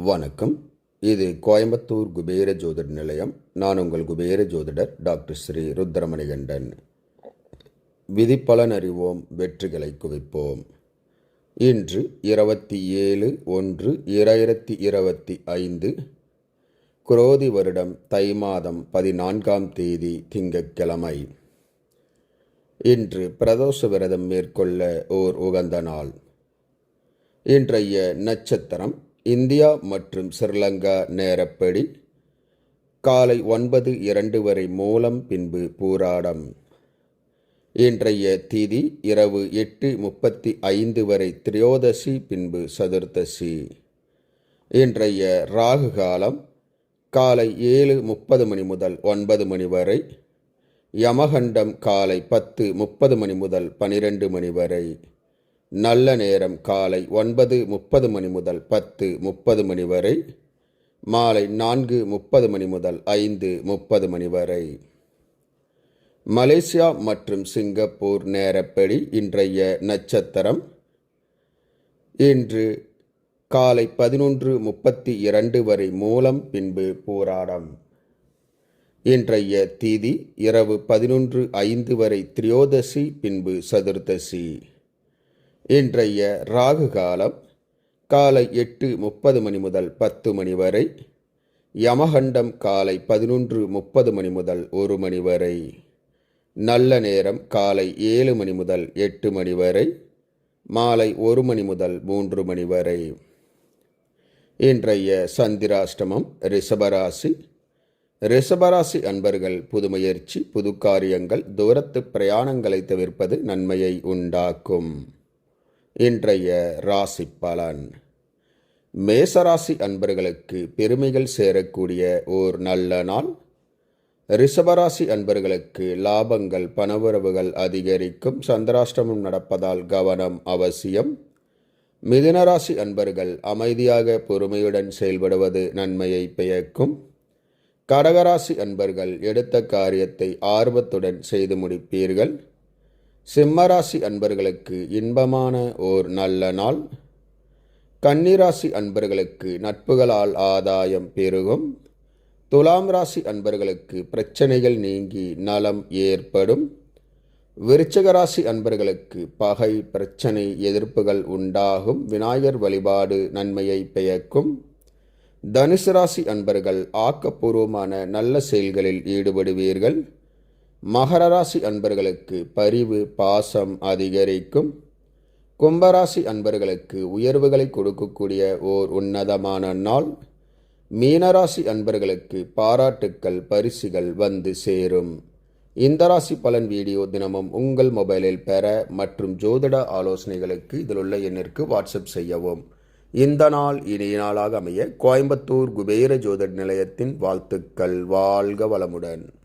வணக்கம். இது கோயம்புத்தூர் குபேர ஜோதிட நிலையம். நான் உங்கள் குபேர ஜோதிடர் டாக்டர் ஸ்ரீ ருத்ரமணிகண்டன். விதிப்பலன் அறிவோம் வெற்றிகளை குவிப்போம். இன்று இருபத்தி ஏழு ஒன்று இரண்டாயிரத்தி இருபத்தி ஐந்து குரோதி வருடம் தை மாதம் பதினான்காம் தேதி திங்கட்கிழமை. இன்று பிரதோஷ விரதம் மேற்கொள்ள ஓர் உகந்த நாள். இன்றைய நட்சத்திரம் இந்தியா மற்றும் ஸ்ரீலங்கா நேரப்படி காலை ஒன்பது இரண்டு வரை மூலம் பின்பு பூராடம். இன்றைய திதி இரவு எட்டு முப்பத்தி ஐந்து வரை திரியோதசி பின்பு சதுர்த்தசி. இன்றைய ராகு காலம் காலை ஏழு முப்பது மணி முதல் ஒன்பது மணி வரை யமகண்டம் காலை பத்து முப்பது மணி முதல் பனிரெண்டு மணி வரை. நல்ல நேரம் காலை ஒன்பது முப்பது மணி முதல் பத்து முப்பது மணி வரை மாலை நான்கு முப்பது மணி முதல் ஐந்து முப்பது மணி வரை. மலேசியா மற்றும் சிங்கப்பூர் நேரப்படி இன்றைய நட்சத்திரம். இன்று காலை பதினொன்று முப்பத்தி இரண்டு வரை மூலம் பின்பு போராடம். இன்றைய தீதி இரவு பதினொன்று ஐந்து வரை திரியோதசி பின்பு சதுர்தசி. இன்றைய ராகு காலம் காலை எட்டு முப்பது மணி முதல் பத்து மணி வரை யமகண்டம் காலை பதினொன்று முப்பது மணி முதல் ஒரு மணி வரை நல்ல நேரம் காலை ஏழு மணி முதல் எட்டு மணி வரை மாலை ஒரு மணி முதல் மூன்று மணி வரை. இன்றைய சந்திராஷ்டமம் ரிஷபராசி. ரிஷபராசி அன்பர்கள் புது முயற்சி புது காரியங்கள் தூரத்து பிரயாணங்களை தவிர்ப்பது நன்மையை உண்டாக்கும். இன்றைய ராசி பலன். மேசராசி அன்பர்களுக்கு பெருமைகள் சேரக்கூடிய ஓர் நல்ல நாள். ரிஷபராசி அன்பர்களுக்கு லாபங்கள் பணவரவுகள் அதிகரிக்கும் சந்திராஷ்டமம் நடப்பதால் கவனம் அவசியம். மிதுனராசி அன்பர்கள் அமைதியாக பொறுமையுடன் செயல்படுவது நன்மையை பயக்கும் கடகராசி அன்பர்கள் எடுத்த காரியத்தை ஆர்வத்துடன் செய்து முடிப்பீர்கள். சிம்மராசி அன்பர்களுக்கு இன்பமான ஓர் நல்ல நாள். கன்னிராசி அன்பர்களுக்கு நட்புகளால் ஆதாயம் பெருகும். துலாம் ராசி அன்பர்களுக்கு பிரச்சனைகள் நீங்கி நலம் ஏற்படும். விருச்சக ராசி அன்பர்களுக்கு பகை பிரச்சனை எதிர்ப்புகள் உண்டாகும். விநாயகர் வழிபாடு நன்மையை பெயக்கும் தனுசு ராசி அன்பர்கள் ஆக்கப்பூர்வமான நல்ல செயல்களில் ஈடுபடுவீர்கள். மகர ராசி அன்பர்களுக்கு பரிவு பாசம் அதிகரிக்கும். கும்பராசி அன்பர்களுக்கு உயர்வுகளை கொடுக்கக்கூடிய ஓர் உன்னதமான நாள். மீனராசி அன்பர்களுக்கு பாராட்டுக்கள் பரிசுகள் வந்து சேரும். இந்த ராசி பலன் வீடியோ தினமும் உங்கள் மொபைலில் பெற மற்றும் ஜோதிட ஆலோசனைகளுக்கு இதில் உள்ள எண்ணிற்கு வாட்ஸ்அப் செய்யவும். இந்த நாள் இனிய நாளாக அமைய கோயம்புத்தூர் குபேர ஜோதிட நிலையத்தின் வாழ்த்துக்கள். வாழ்க வளமுடன்.